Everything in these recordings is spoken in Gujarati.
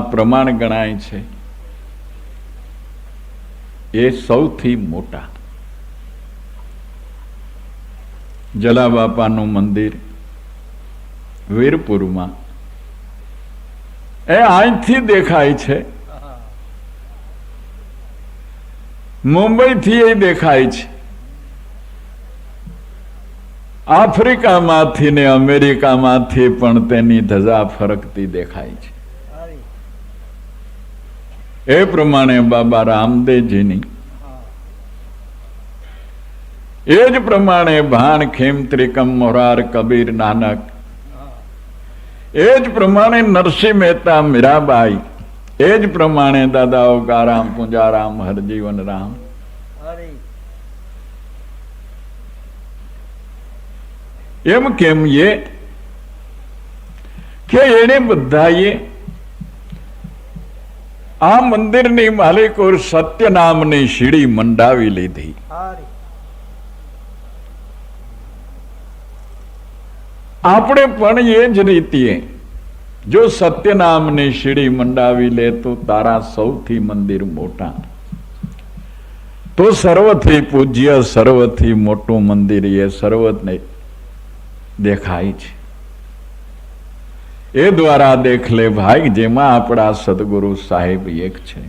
પ્રમાણ ગણાય છે. એ સૌથી મોટા. જલા બાપાનું મંદિર, વીરપુરમાં. એ અહીંથી દેખાય છે. મુંબઈથી એ દેખાય છે. આફ્રિકામાંથી ને અમેરિકામાંથી પણ તેની ધજા ફરકતી દેખાય છે. એ પ્રમાણે બાબા રામદેવજીની. એ જ પ્રમાણે ભાન ખેમ ત્રિકમ મોરાર કબીર નાનક. એ જ પ્રમાણે નરસિંહ મહેતા મીરાબાઈ. એ જ પ્રમાણે દાદાઓ કારામ પૂંજારામ હરજીવન રામ. એમ કેમ એ? કે એને બધાએ આ મંદિરની માલિકો સત્ય નામની સીડી મંડાવી લીધી. આપણે પણ એ જ રીતે જો સત્ય નામની સીડી મંડાવી લે તો તારા સૌથી મંદિર મોટા. તો સર્વથી પૂજ્ય સર્વથી મોટું મંદિર એ સર્વને દેખાય છે. એ દ્વારા દેખ લે ભાઈ, જેમાં આપણા સદગુરુ સાહેબ એક છે.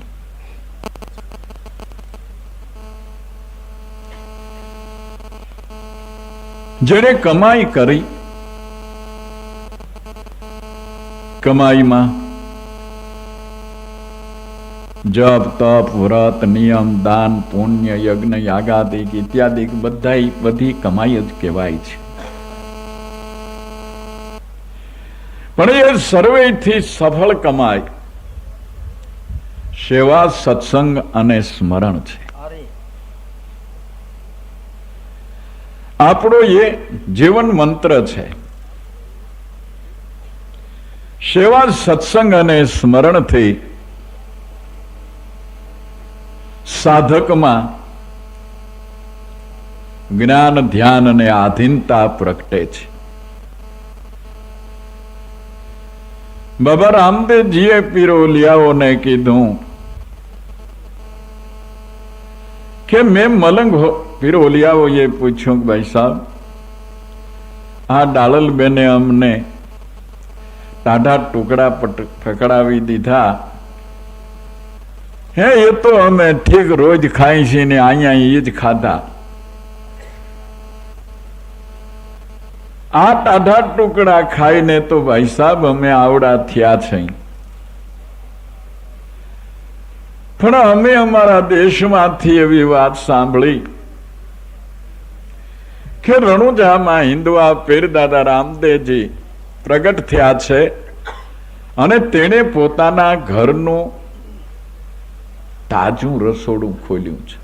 જેને કમાઈ કરી, કમાઈમાં જપ, તપ, વ્રત, નિયમ, દાન, પુણ્ય, યજ્ઞ, યાગાદિક, ઇત્યાદિક બધા બધી કમાઈ જ કહેવાય છે. પણ એ સર્વેથી સફળ કમાય. સેવા, સત્સંગ અને સ્મરણ છે. આપણો એ જીવન મંત્ર છે. સેવા, સત્સંગ અને સ્મરણથી સાધકમાં જ્ઞાન, ધ્યાન અને આધીનતા પ્રગટે છે. બાબા રામદેવજીએ પીરોલિયાઓને કીધું કે મેં મલંગ પીરોલિયાઓએ પૂછ્યું ભાઈ સાહેબ, આ ડાળલબેને અમને ટાઢા ટુકડા પકડાવી દીધા. હે, એ તો અમે ઠીક રોજ ખાઈ છીએ ને અહીંયા એ જ ખાધા. આ ટાઢા ટુકડા ખાઈને તો ભાઈ સાહેબ અમે આવડા થયા છે. પણ અમે અમારા દેશમાંથી એવી વાત સાંભળી કે રણુજામાં હિન્દુઆ પીરદાદા રામદેવજી પ્રગટ થયા છે અને તેણે પોતાના ઘરનું તાજું રસોડું ખોલ્યું છે.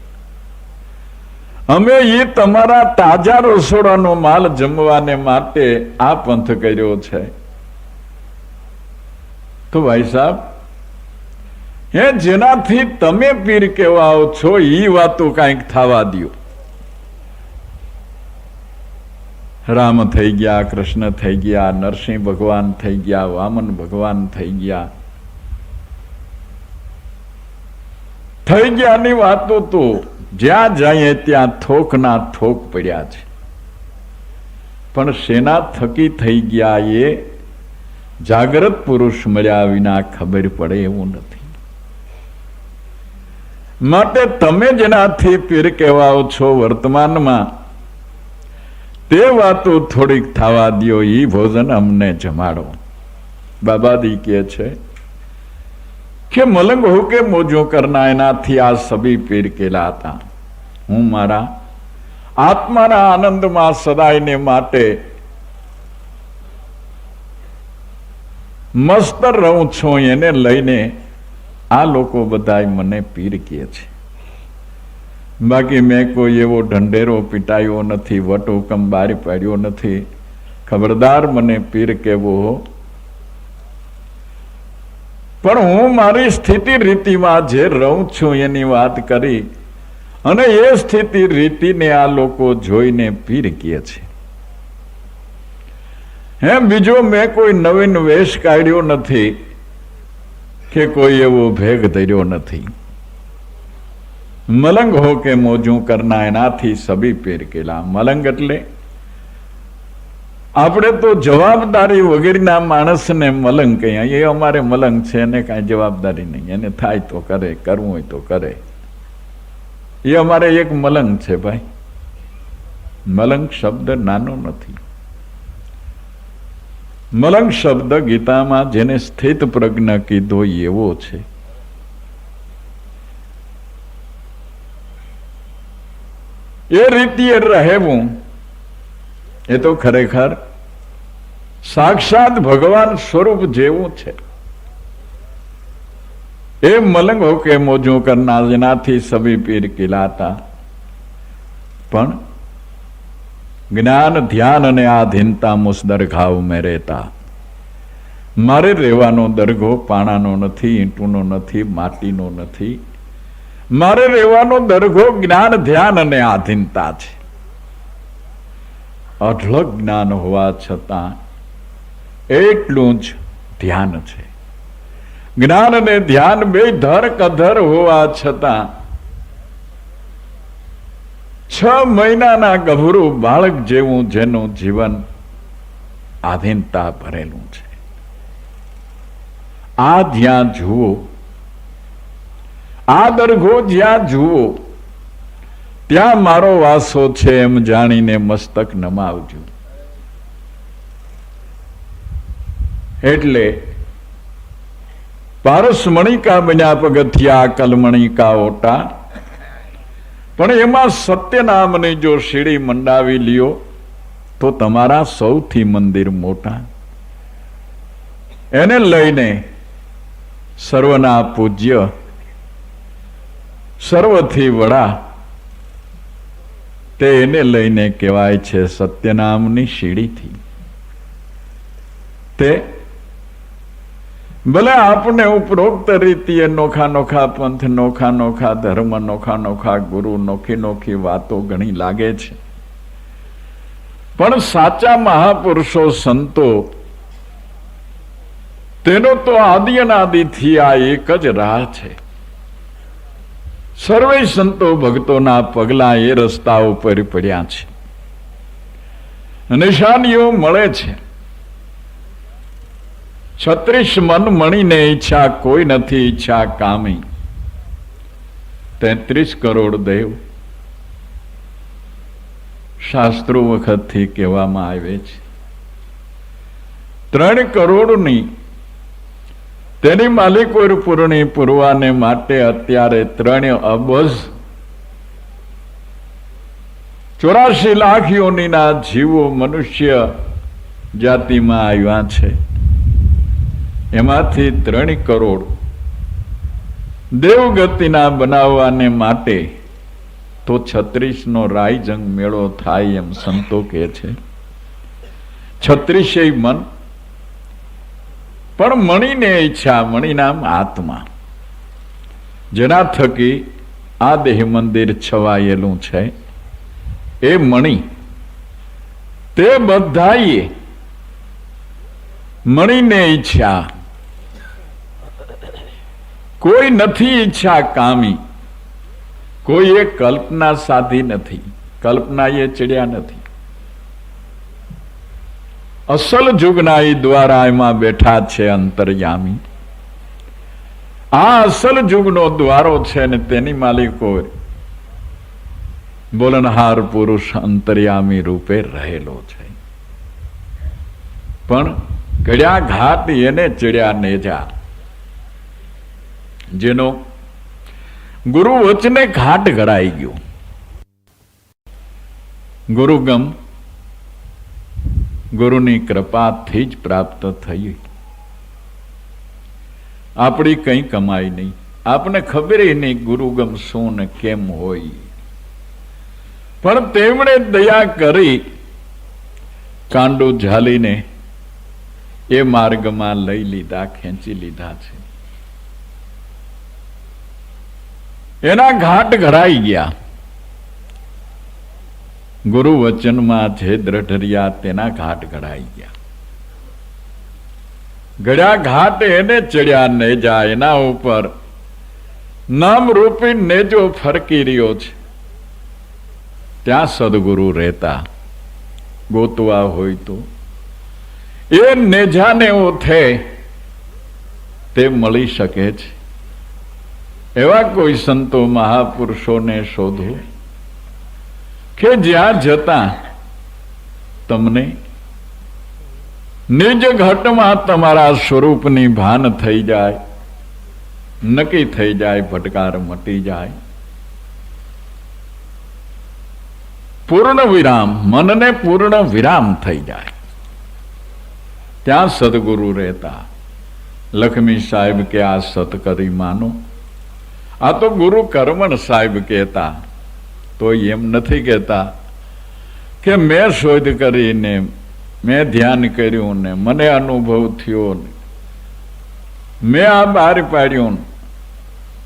અમે એ તમારા તાજા રસોડાનો માલ જમવાને માટે આ પંથ કર્યો છે. તો ભાઈ સાહેબ હે જેનાથી તમે પીર કેવા છો એ વાતો કાંઈક થવા દો રામ થઈ ગયા, કૃષ્ણ થઈ ગયા, નરસિંહ ભગવાન થઈ ગયા, વામન ભગવાન થઈ ગયા. થઈ ગયાની વાતો તો જ્યાં જઈએ ત્યાં થોકના થોક પડ્યા છે. પણ સેના થકી થઈ ગયા એ જાગ્રત પુરુષ મળ્યા વિના ખબર પડે એવું નથી. માટે તમે જેનાથી પીર કહેવાઓ છો વર્તમાનમાં, તે વાતો થોડીક થવા દો એ ભોજન અમને જમાડો. બાબાદી કે છે કે મલંગ હો કે મોજો કરના એનાથી આ સભી પીર કેલા હતા? હું મારા આત્માના આનંદમાં સદાયને માટે મસ્ત રહું છું, એને લઈને આ લોકો બધા મને પીર કહે છે. બાકી મેં કોઈ એવો ઢંઢેરો પીટાયો નથી વટ હુકમ બારી પાડ્યો નથી. ખબરદાર મને પીર કેવો પણ હું મારી સ્થિતિ રીતિમાં જે રહું છું એની વાત કરી અને એ સ્થિતિ રીતિને આ લોકો જોઈને પીર કહે છે. હે બીજો મેં કોઈ નવીન વેશ કાઢ્યો નથી કે કોઈ એવો ભેગ ધર્યો નથી. મલંગ હો કે મોજું કરના એનાથી સભી પેર કેલા. મલંગ એટલે આપણે તો જવાબદારી વગેરેના માણસને મલંગ કહીએ. એ અમારે મલંગ છે, એને કાંઈ જવાબદારી નહીં. એને થાય તો કરે, કરવું હોય તો કરે. એ અમારે એક મલંગ છે ભાઈ. મલંગ શબ્દ નાનો નથી. મલંગ શબ્દ ગીતામાં જેને સ્થિત પ્રજ્ઞ કીધો એવો છે. એ રીતે રહેવું. એ તો ખરેખર સાક્ષાત ભગવાન સ્વરૂપ જેવું છે. એ મલંગ હો કે મોજું જેનાથી સભી પીર કિલાતા. પણ જ્ઞાન, ધ્યાન અને આધીનતા મુસદર ઘાવ મેં મારે રહેવાનો દરગો પાણાનો નથી, ઈંટુનો નથી, માટીનો નથી. મારે રહેવાનો દરગો જ્ઞાન, ધ્યાન અને આધીનતા છે. અઢળક જ્ઞાન હોવા છતાં એટલું જ ધ્યાન છે. જ્ઞાન અને ધ્યાન બે ધર કધર હોવા છતાં છ મહિનાના ગભરું બાળક જેવું જેનું જીવન આધીનતા ભરેલું છે. આ જ્યાં જુઓ. આ દરઘો જ્યાં જુઓ, ત્યાં મારો વાસો છે એમ જાણીને મસ્તક નમાવજો. એટલે પારસમણિકા બન્યા પગથિયા કલમણિકા ઓટા. પણ એમાં સત્ય નામની જો સીડી મંડાવી લ્યો, તો તમારા સૌથી મંદિર મોટા. એને લઈને સર્વના પૂજ્ય, સર્વથી વડા, તે એને લઈને કહેવાય છે સત્યનામની સીડીથી તે ભલે આપણે ઉપરોક્ત રીતે નોખા નોખા પંથ, નોખા નોખા ધર્મ, નોખા નોખા ગુરુ, નોખી નોખી વાતો ઘણી લાગે છે. પણ સાચા મહાપુરુષો સંતો, તેનો તો આદિ અનાદિથી આ એક જ રાહ છે. સર્વે સંતો ભક્તોના પગલા એ રસ્તા ઉપર પડ્યા છે. નિશાનીઓ મળે છે. છત્રીસ મન મણીને ઈચ્છા કોઈ નથી ઈચ્છા કામી. તેત્રીસ કરોડ દેવ. શાસ્ત્રો વખતથી કહેવામાં આવે છે. ત્રણ કરોડની તેની માલિકોર પૂર્ણી પૂરવાને માટે અત્યારે ત્રણ અબજ. ચોરાશી લાખ યોનીના જીવો મનુષ્ય જાતિમાં આવ્યા છે. એમાંથી ત્રણ કરોડ દેવગતિના બનાવવાને માટે તો છત્રીસનો રાયજંગ મેળો થાય એમ સંતો કહે છે. છત્રીસેય મન, પણ મણીને ઈચ્છા મણીનામ આત્મા. જેના થકી આ દેહ મંદિર છવાયેલું છે. એ મણી, તે બધાએ મણીને ઈચ્છા કોઈ નથી ઈચ્છા કામી. કોઈ એ કલ્પના સાધી નથી. કલ્પના એ ચડ્યા નથી. અસલ જુગના એ દ્વારા એમાં બેઠા છે અંતર્યામી. આ અસલ જુગનો દ્વારો છે ને તેની માલિકો બોલનહાર પુરુષ અંતર્યામી રૂપે રહેલો છે. પણ ઘડ્યા ઘાત એને ચડ્યા નેજા જેનો ગુરુ વચને ઘાટ ઘડાઈ ગયો. ગુરુગમ ગુરુની કૃપાથી જ પ્રાપ્ત થઈ. આપણી કંઈ કમાઈ નહીં. આપને ખબર નહીં ગુરુગમ શું ને કેમ હોય. પણ તેમણે દયા કરી કાંડો ઝાલીને એ માર્ગમાં લઈ લીધા, ખેંચી લીધા છે. એના ઘાટ ઘડાઈ ગયા. ગુરુ વચનમાં જે દ્રઢરિયા તેના ઘાટ ઘડાઈ ગયા. ઘડ્યા ઘાટ એને ચડ્યા નેજા એના ઉપર. નામ રૂપી નેજો ફરકી રહ્યો છે. ત્યાં સદગુરુ રહેતા. ગોતવા હોય તો. એ નેજાને ઓથે તે મળી શકે છે. એવા કોઈ સંતો મહાપુરુષોને શોધો કે જ્યાં જતા તમને નિજ ઘટમાં તમારા સ્વરૂપની ભાન થઈ જાય, નક્કી થઈ જાય, ભટકાર મટી જાય. પૂર્ણ વિરામ, મનને પૂર્ણ વિરામ થઈ જાય. ત્યાં સદગુરુ રહેતા. લક્ષ્મી સાહેબ કે આ સત કરી માનો. આ તો ગુરુ કર્મણ સાહેબ કહેતા. તો એમ નથી કહેતા કે મેં શોધ કરીને, મેં ધ્યાન કર્યું ને, મને અનુભવ થયો ને. મેં આ બહાર પાડ્યું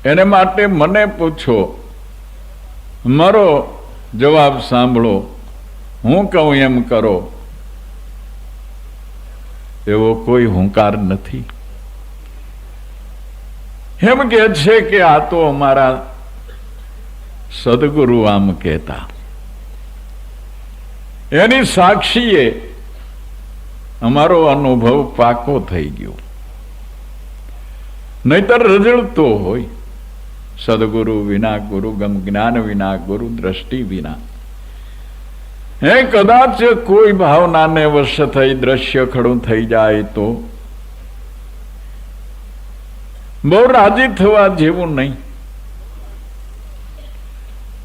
એને માટે મને પૂછો. મારો જવાબ સાંભળો. હું કહું એમ કરો. એવો કોઈ હુંકાર નથી. એમ કે છે કે આ તો અમારા સદગુરુ આમ કહેતા. એની સાક્ષીએ અમારો અનુભવ પાકો થઈ ગયો. નહીતર રજળતો હોય. સદગુરુ વિના ગુરુ, ગમ જ્ઞાન વિના ગુરુ, દ્રષ્ટિ વિના. હે કદાચ કોઈ ભાવનાને વશ થઈ દ્રશ્ય ખડું થઈ જાય તો બહુ રાજી થવા જેવું નહીં.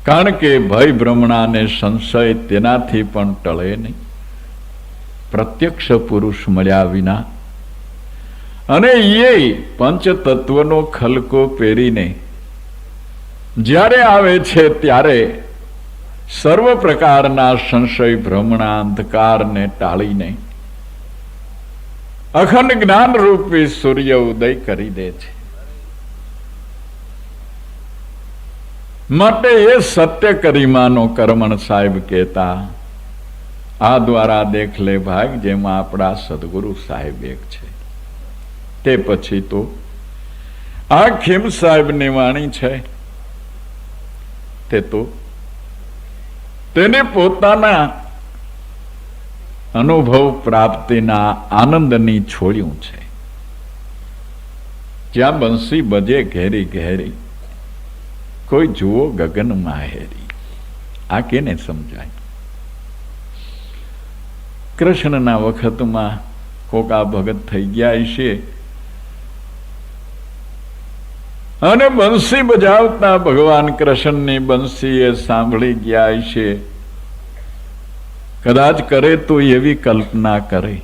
કારણ કે ભય ભ્રમણાને સંશય તેનાથી પણ ટળે નહીં. પ્રત્યક્ષ પુરુષ મળ્યા વિના. અને એ પંચતત્વનો ખલકો પહેરીને જ્યારે આવે છે ત્યારે સર્વ પ્રકારના સંશય ભ્રમણા અંધકારને ટાળીને અખંડ જ્ઞાન રૂપી સૂર્ય ઉદય કરી દે છે. માટે એ સત્ય કરીમાનો કરમણ સાહેબ કહેતા, આ દ્વારા દેખ લે ભાગ જેમાં આપણા સદગુરુ સાહેબ એક છે. તે પછી તો આ ખીમ સાહેબની વાણી છે. તે તો તેને પોતાના અનુભવ પ્રાપ્તિના આનંદની છોડ્યું છે. જ્યાં બંસી બજે ઘેરી ઘેરી કોઈ જુઓ ગગન માહેરી. આ કેને સમજાય? કૃષ્ણના વખતમાં કોકા ભગત થઈ ગયા છે અને બંસી બજાવતા ભગવાન કૃષ્ણની બંસી એ સાંભળી ગયા છે કદાચ કરે તો એવી કલ્પના કરે.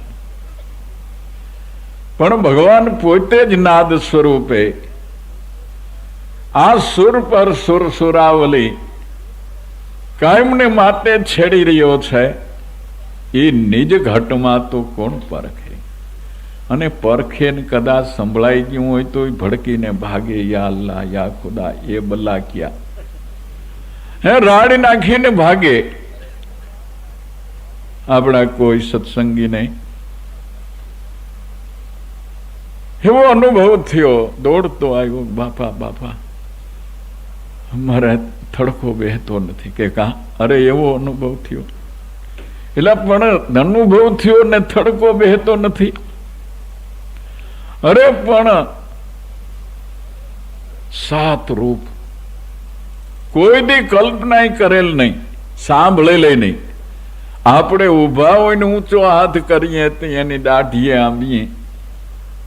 પણ ભગવાન પોતે જ નાદ સ્વરૂપે આ સુર પર સુર સુરાવલી કાયમને માટે છેડી રહ્યો છે, એ નિજ ઘટમાં તો કોણ પરખે? અને પરખે ને કદાચ સંભળાઈ ગયું હોય તો ભડકીને ભાગે, યા અલ્લાહ, યા ખુદા, એ બલ્લા ક્યા? હે, રાડી નાખીને ભાગે. આપણા કોઈ સત્સંગીને એવો અનુભવ થયો, દોડતો આવ્યો, બાપા બાપા. મારે થડકો બેહતો નથી. કે કા, અરે એવો અનુભવ થયો. એટલે પણ અનુભવ થયો ને થડકો બેહતો નથી. અરે પણ સાત રૂપ. કોઈ બી કલ્પના કરેલ નહીં, સાંભળેલે નહીં. આપણે ઊભા હોય ને ઊંચો હાથ કરીએ એની દાઢીએ આંબીએ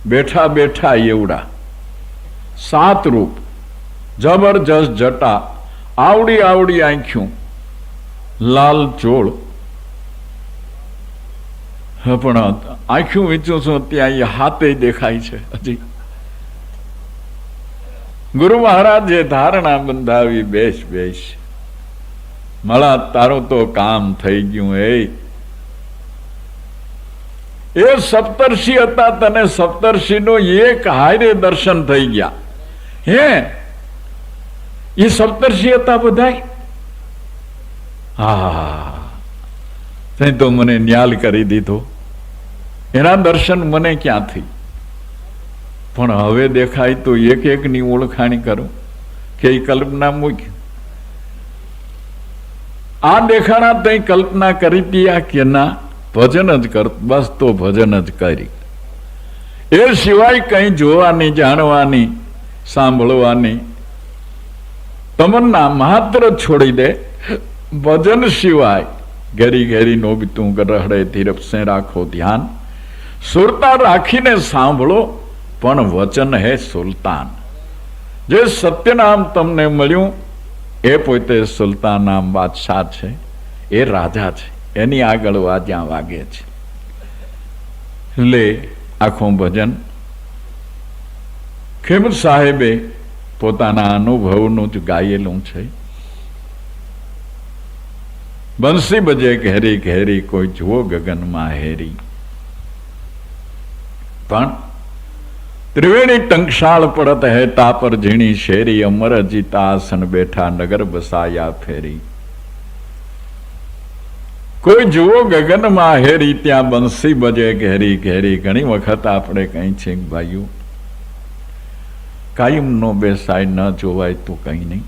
બેઠા બેઠા એવડા. સાત રૂપ. જબરજસ્ત જટા, આવડી આવડી આંખ્યું, લાલ ચોળ. પણ આંખ્યું વીંચું છું ત્યાં એ હાથે દેખાય છે, હજી. ગુરુ મહારાજે ધારણા બંધાવી, બેસ બેસ. મળા તારું તો કામ થઈ ગયું, એ. એ સપ્તર્ષિ હતા, તને સપ્તર્ષિ નું એક હારે દર્શન થઈ ગયા. હે એ સપ્તર્ષિ હતા બધા હા તે મને ન્યાલ કરી દીધો એના દર્શન મને ક્યાંથી પણ હવે દેખાય તો એક એકની ઓળખાણી કરું કે એ કલ્પના મૂકી આ દેખાણા તઈ કલ્પના કરી દીયા કે ના ભજન જ કર બસ તો ભજન જ કરી એ સિવાય કંઈ જોવાની જાણવાની સાંભળવાની તમન્ના માત્ર છોડી દે. ભજન સિવાય ઘેરી ઘેરી નો બી તું રહડે ધીરપસે રાખો ધ્યાન. સુરતા રાખીને સાંભળો, પણ વચન હે સુલતાન. જે સત્યનામ તમને મળ્યું, એ પોતે સુલતાન નામ બાદશાહ છે, એ રાજા છે, એની આગળ વાજ્યા વાગે છે. લે આખું ભજન. ખેમ સાહેબે પોતાના અનુભવનું જ ગાયેલું છે. બંસી બજે ઘેરી ઘેરી કોઈ જુઓ ગગનમાં હેરી. પણ ત્રિવેણી ટંકશાળ પડત હેતા પર ઝીણી શેરી અમર અજીતા આસન બેઠા નગર બસાયા ફેરી. કોઈ જુઓ ગગનમાં હેરી ત્યાં બંસી બજે ઘેરી ઘેરી. ઘણી વખત આપણે કઈ છે ભાઈઓ કાયમ નો બેસાય ન જોવાય તો કંઈ નહીં.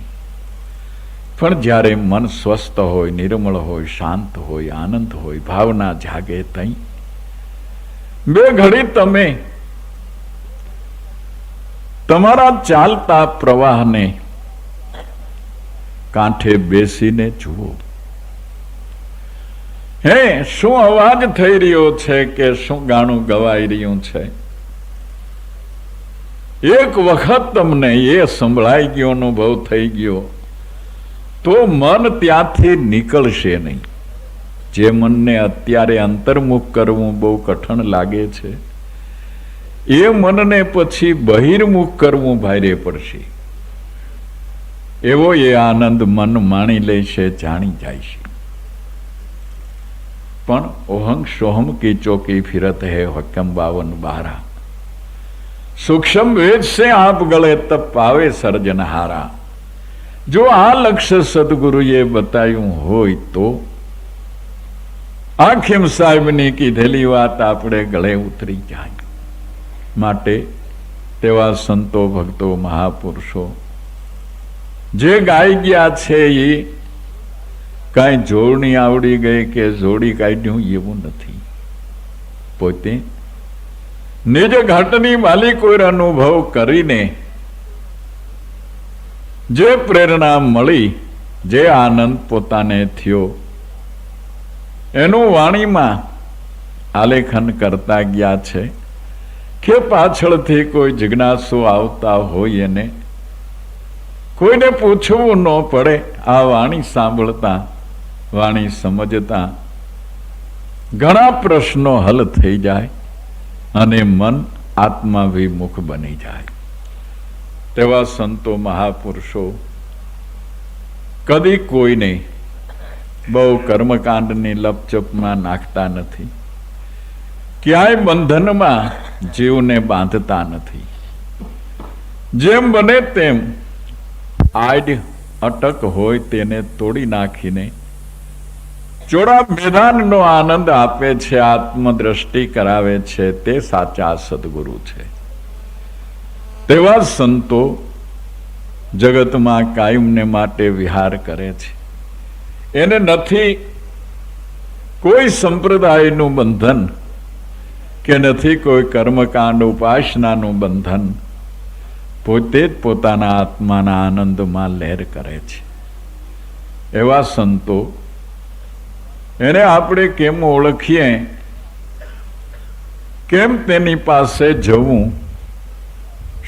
પણ જ્યારે મન સ્વસ્થ હોય, નિર્મળ હોય, શાંત હોય, આનંદ હોય, ભાવના જાગે તઈ. બે ઘડી તમે તમારા ચાલતા પ્રવાહને કાંઠે બેસીને જુઓ. હે, શું અવાજ થઈ રહ્યો છે કે શું ગાણું ગવાઈ રહ્યું છે? એક વખત તમને એ સંભળાઈ ગયો, અનુભવ થઈ ગયો, તો મન ત્યાંથી નીકળશે નહીં. જે મનને અત્યારે અંતર્મુખ કરવું બહુ કઠણ લાગે છે, એ મનને પછી બહિર્મુખ કરવું ભારે પડશે. એવો એ આનંદ મન માણી લેશે જાણી જાય છે. પણ ઓહંગ સોહમ કી ચોકી ફિરત હે હકમ બાવન બારા. સૂક્ષ્મ વેદ છે આપ ગળે તપ આવે સર્જન હારા. જો આ લક્ષ્ય સદગુરુએ બતાવ્યું હોય તો? આ ખેમ સાહેબની કીધેલી વાત આપણે ગળે ઉતરી જાય. માટે તેવા સંતો, ભક્તો, મહાપુરુષો, જે ગાઈ ગયા છે એ કાંઈ જોડણી આવડી ગઈ કે જોડી કાઢ્યું એવું નથી. પોતે નિજ ઘાટની માલિકોર અનુભવ કરીને જે પ્રેરણા મળી, જે આનંદ પોતાને થયો. એનું વાણીમાં આલેખન કરતા ગયા છે કે પાછળથી કોઈ જિજ્ઞાસુ આવતા હોય એને કોઈને પૂછવું ન પડે, આ વાણી સાંભળતા, વાણી સમજતા ઘણા પ્રશ્નો હલ થઈ જાય. અને મન આત્માભિમુખ બની જાય. તેવા સંતો મહાપુરુષો કદી કોઈને બહુ કર્મકાંડની લપચપમાં નાખતા નથી. ક્યાંય બંધનમાં જીવને બાંધતા નથી. જેમ બને તેમ આડ અટક હોય તેને તોડી નાખીને ચોડા મેદાનનો આનંદ આપે છે, આત્મદ્રષ્ટિ કરાવે છે, તે સાચા સદગુરુ છે. તેવા સંતો જગતમાં કાયમને માટે વિહાર કરે છે. એને નથી કોઈ સંપ્રદાયનું બંધન કે નથી કોઈ કર્મકાંડ, ઉપાસનાનું બંધન પોતે જ પોતાના આત્માના આનંદમાં લહેર કરે છે. એવા સંતો એને આપણે કેમ ઓળખીએ? કેમ તેની પાસે જવું?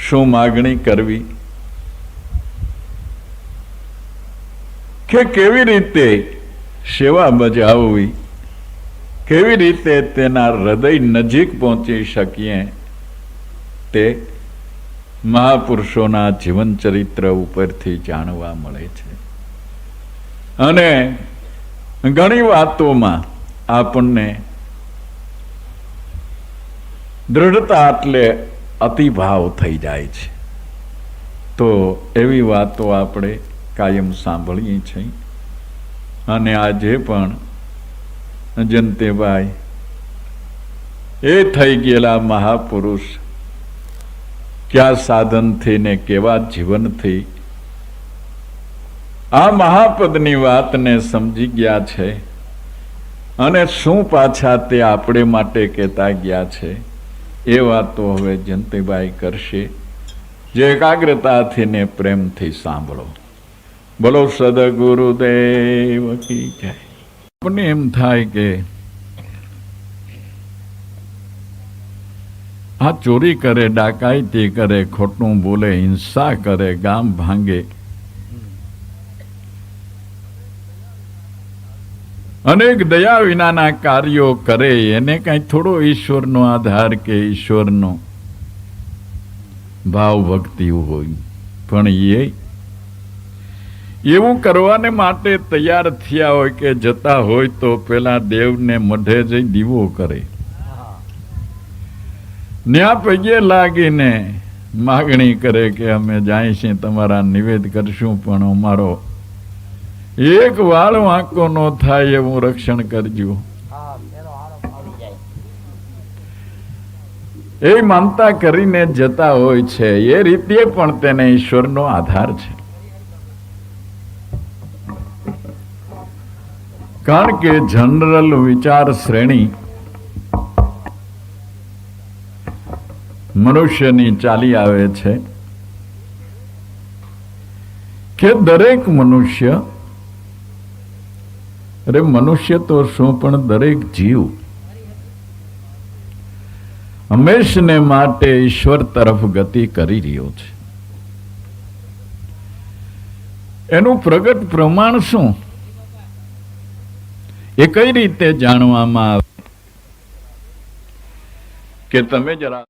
શું માગણી કરવી? કે કેવી રીતે સેવા બજાવવી? કેવી રીતે તેના હૃદય નજીક પહોંચી શકીએ? તે મહાપુરુષોના જીવન ચરિત્ર ઉપરથી જાણવા મળે છે. અને ઘણી વાતોમાં આપણને દૃઢતા એટલે અતિભાવ થઈ જાય છે. તો એવી વાતો આપણે કાયમ સાંભળીએ છીએ. અને આજે પણ જનતેભાઈ એ થઈ ગયેલા મહાપુરુષ કયા સાધનથી ને કેવા જીવનથી આ મહાપદની વાતને સમજી ગયા છે અને શું પાછા તે આપણે માટે કહેતા ગયા છે એ વાતો હવે જયંતિભાઈ કરશે. જે એકાગ્રતાથી ને પ્રેમથી સાંભળો. બોલો, સદગુરુદેવ કી જય. આપણને એમ થાય કે આ ચોરી કરે, ડાકાયતી કરે, ખોટું બોલે, હિંસા કરે, ગામ ભાંગે અનેક દયા વિનાના કાર્યો કરે, એને કઈ થોડો ઈશ્વરનો આધાર કે ઈશ્વરનો ભાવ ભક્તિ હોય. પણ એ એવું કરવાને માટે તૈયાર થયા હોય કે જતા હોય તો પેલા દેવને મઢે જઈ દીવો કરે. ન્યા પગે લાગીને માગણી કરે કે અમે જાય છીએ, તમારા નિવેદ કરશું, પણ અમારો એક વાળ વાંકો ન થાય એવું રક્ષણ કરજો. એ માનતા કરીને જતા હોય છે. એ રીતે પણ તેને ઈશ્વરનો આધાર છે. કારણ કે જનરલ વિચાર શ્રેણી મનુષ્યની ચાલી આવે છે કે દરેક મનુષ્ય અરે મનુષ્ય તો શું પણ દરેક જીવ. હંમેશને માટે ઈશ્વર તરફ ગતિ કરી રહ્યો છે. એનું પ્રગટ પ્રમાણ શું? એ કઈ રીતે જાણવામાં આવે? કે તમે જરા